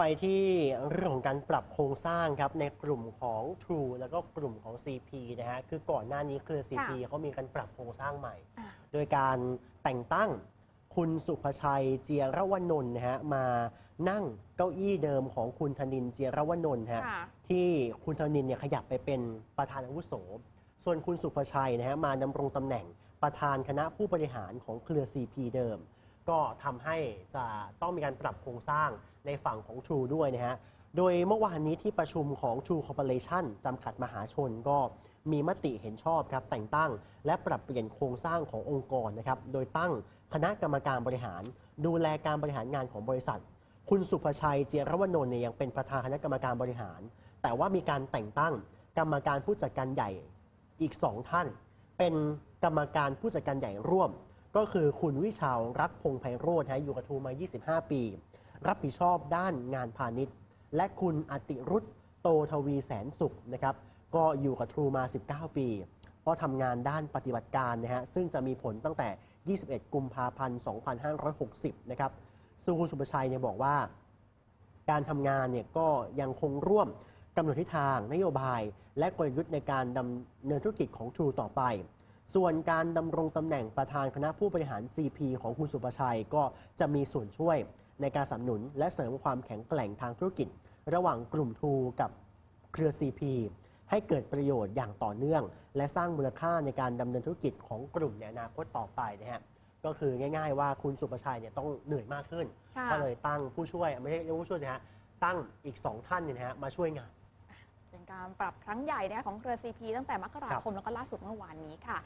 ไปที่เรื่องของการปรับโครงสร้างครับในกลุ่มของ True แล้วก็กลุ่มของ CP นะฮะคือก่อนหน้านี้เครือ CP ค่ะเขามีการปรับโครงสร้างใหม่อ่าโดยการแต่งตั้งคุณสุภชัยเจียรวนนท์นะฮะมานั่งเก้าอี้เดิมของคุณธนินเจียรวนนท์ฮะค่ะที่คุณธนินเนี่ยขยับไปเป็นประธานอาวุโส ส่วนคุณสุภชัยนะฮะมาดำรงตำแหน่งประธานคณะผู้บริหารของเครือ CP เดิม ก็ทำให้จะต้องมีการปรับโครงสร้างในฝั่งของ True ด้วยนะฮะ โดยเมื่อวานนี้ที่ประชุมของ True Corporation จำกัดมหาชนก็มีมติเห็นชอบครับแต่งตั้ง และปรับเปลี่ยนโครงสร้างขององค์กรนะครับ โดยตั้งคณะกรรมการบริหาร ดูแลการบริหารงานของบริษัท คุณสุภชัยเจยรวนนท์เนี่ยยังเป็นประธานคณะกรรมการบริหาร แต่ว่ามีการแต่งตั้งกรรมการผู้จัดการใหญ่อีกสองท่าน เป็นกรรมการผู้จัดการใหญ่ร่วม ก็คือคุณวิชาวรักพงไพโรธฮะอยู่กับทูมา 25 ปี รับผิดชอบด้านงานพาณิชย์ และคุณอติรุธโตทวีแสนสุขนะครับก็อยู่กับทรูมา 19 ปีก็ทำงานด้านปฏิบัติการนะฮะซึ่งจะมีผลตั้งแต่ 21 กุมภาพันธ์ 2560 นะครับซึ่งคุณสุประชัยเนี่ยบอกว่า การทำงานเนี่ยก็ยังคงร่วมกำหนดทิศทางนโยบาย และกลยุทธ์ในการดำเนินธุรกิจของ True ต่อไป ส่วนการดำรงตำแหน่งประธานคณะผู้บริหาร CP ของคุณสุประชัยก็จะมีส่วนช่วยในการสนับสนุน และเสริมความแข็งแกร่งทางธุรกิจ ระหว่างกลุ่ม True กับเครือ CP ให้เกิดประโยชน์อย่างต่อเนื่อง และสร้างมูลค่าในการดำเนินธุรกิจของกลุ่มในอนาคตต่อไปนะฮะก็คือง่าย ๆ ว่าคุณสุประชัยเนี่ยต้องเหนื่อยมากขึ้น ค่ะ ก็เลยตั้งผู้ช่วยไม่ใช่เรียกว่าผู้ช่วยสิฮะตั้งอีกสองท่านเนี่ยนะฮะมาช่วยงาน เป็นการปรับครั้งใหญ่นะคะของเครือ CP ตั้งแต่มกราคมแล้วก็ล่าสุดเมื่อวานนี้ค่ะ